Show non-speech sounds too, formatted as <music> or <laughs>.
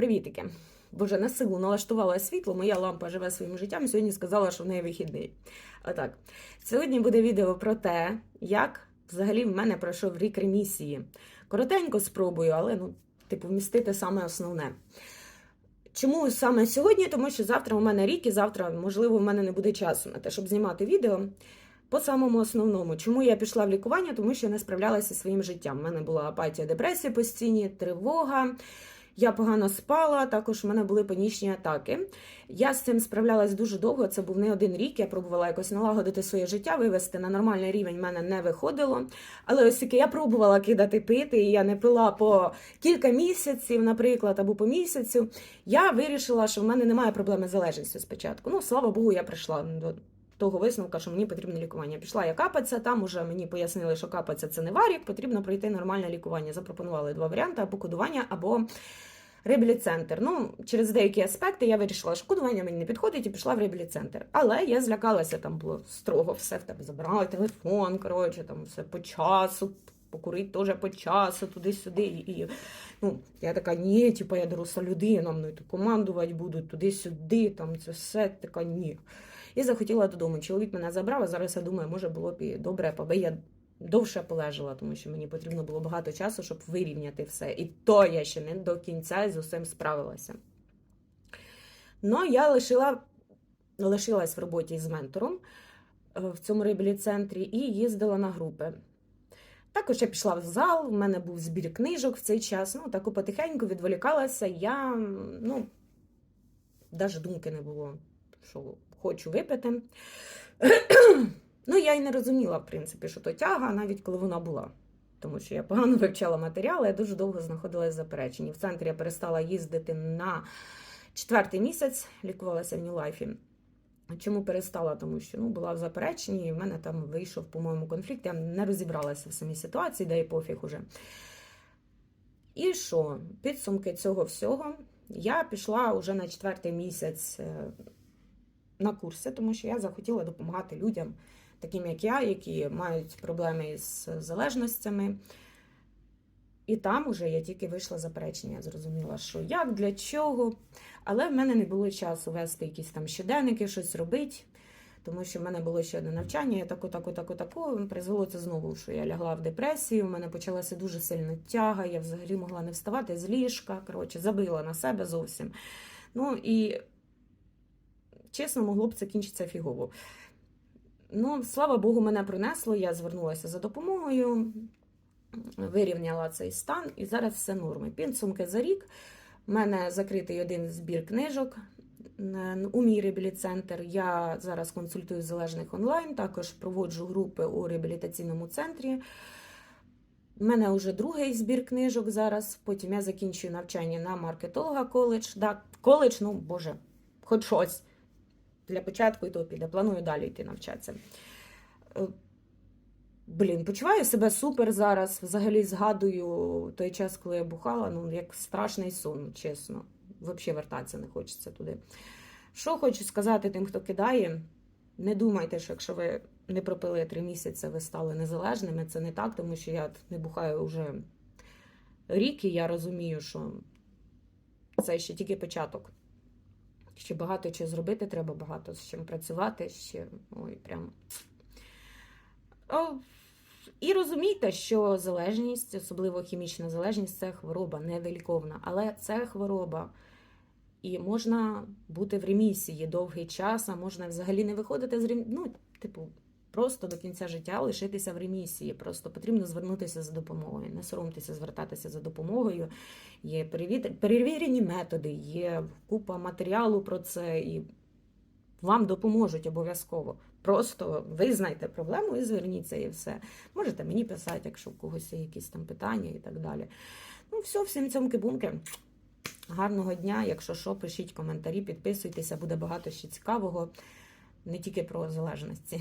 Привітики. Боже, на силу налаштувала світло, моя лампа живе своїм життям. Сьогодні сказала, що в неї вихідний. Отак. Сьогодні буде відео про те, як взагалі в мене пройшов рік ремісії. Коротенько спробую, але ну, типу, вмістити саме основне. Чому саме сьогодні? Тому що завтра у мене рік, і завтра, можливо, в мене не буде часу на те, щоб знімати відео. По самому основному, чому я пішла в лікування, тому що я не справлялася зі своїм життям. У мене була апатія, депресія постійні, тривога. Я погано спала, також в мене були панічні атаки. Я з цим справлялась дуже довго. Це був не один рік. Я пробувала якось налагодити своє життя, вивести на нормальний рівень в мене не виходило. Але оскільки я пробувала кидати пити, і я не пила по кілька місяців, наприклад, або по місяцю, я вирішила, що в мене немає проблеми з залежністю спочатку. Ну, слава Богу, я прийшла до того висновка, що мені потрібне лікування. Пішла я капатися, там уже мені пояснили, що капатися це не варік, потрібно пройти нормальне лікування. Запропонували два варіанти: або кодування, або реабіліцентр. Ну, через деякі аспекти я вирішила, що кодування мені не підходить і пішла в реабіліцентр. Але я злякалася, там було строго все в тебе забрали телефон, коротше, там все по часу. Покурить теж по часу, туди-сюди. І, ну, я така, ні, типу, я доросла людина, мною тут командувати будуть туди-сюди, там це все така ні. І захотіла додому. Чоловік мене забрав, а зараз я думаю, може було б і добре, аби я довше полежала, тому що мені потрібно було багато часу, щоб вирівняти все. І то я ще не до кінця з усім справилася. Ну, я лишила, лишилась в роботі з ментором е, в цьому реабіліцентрі і їздила на групи. Також я пішла в зал, в мене був збір книжок в цей час. Ну, таку потихеньку відволікалася. Я, ну, навіть думки не було, що хочу випити. ну, я й не розуміла, в принципі, що то тяга, навіть коли вона була. Тому що я погано <laughs> вивчала матеріали, я дуже довго знаходилась в запереченні. В центрі я перестала їздити на четвертий місяць, лікувалася в Нью-Лайфі. Чому перестала? Тому що ну, була в запереченні, і в мене там вийшов, по-моєму, конфлікт. Я не розібралася в самій ситуації, де і пофіг уже. І що? Підсумки цього всього. Я пішла вже на четвертий місяць е, на курси, тому що я захотіла допомагати людям, таким як я, які мають проблеми з залежностями. І там уже я тільки вийшла заперечення, зрозуміла, що як, для чого. Але в мене не було часу вести якісь там щоденники, щось робити, тому що в мене було ще одне навчання, я таку, таку, таку, таку. Призвело це знову, що я лягла в депресію, в мене почалася дуже сильна тяга, я взагалі могла не вставати з ліжка, коротше, забила на себе зовсім. Ну і чесно, могло б це кінчитися фігово. Ну, слава Богу, мене принесло, я звернулася за допомогою, вирівняла цей стан, і зараз все норми. Підсумки за рік. У мене закритий один збір книжок е, у мій реабіліцентр. Я зараз консультую залежних онлайн, також проводжу групи у реабілітаційному центрі. У мене вже другий збір книжок зараз. Потім я закінчую навчання на маркетолога коледж. Да, коледж, ну боже, хоч щось. Для початку і то піде. Планую далі йти навчатися. Блін, почуваю себе супер зараз. Взагалі згадую той час, коли я бухала, ну, як страшний сон, чесно. Взагалі вертатися не хочеться туди. Що хочу сказати тим, хто кидає, не думайте, що якщо ви не пропили три місяці, ви стали незалежними. Це не так, тому що я не бухаю вже рік, і я розумію, що це ще тільки початок. Ще багато чого зробити, треба багато з чим працювати. Ще ой, прям. І розумійте, що залежність, особливо хімічна залежність, це хвороба невиліковна, але це хвороба. І можна бути в ремісії довгий час, а можна взагалі не виходити з ремісії. Ну, типу, просто до кінця життя лишитися в ремісії. Просто потрібно звернутися за допомогою. Не соромтеся звертатися за допомогою. Є перевірені методи, є купа матеріалу про це, і вам допоможуть обов'язково. Просто визнайте проблему і зверніться, і все. Можете мені писати, якщо у когось є якісь там питання і так далі. Ну, все, всім цьому бумки. Гарного дня. Якщо що, пишіть коментарі, підписуйтеся, буде багато ще цікавого, не тільки про залежності.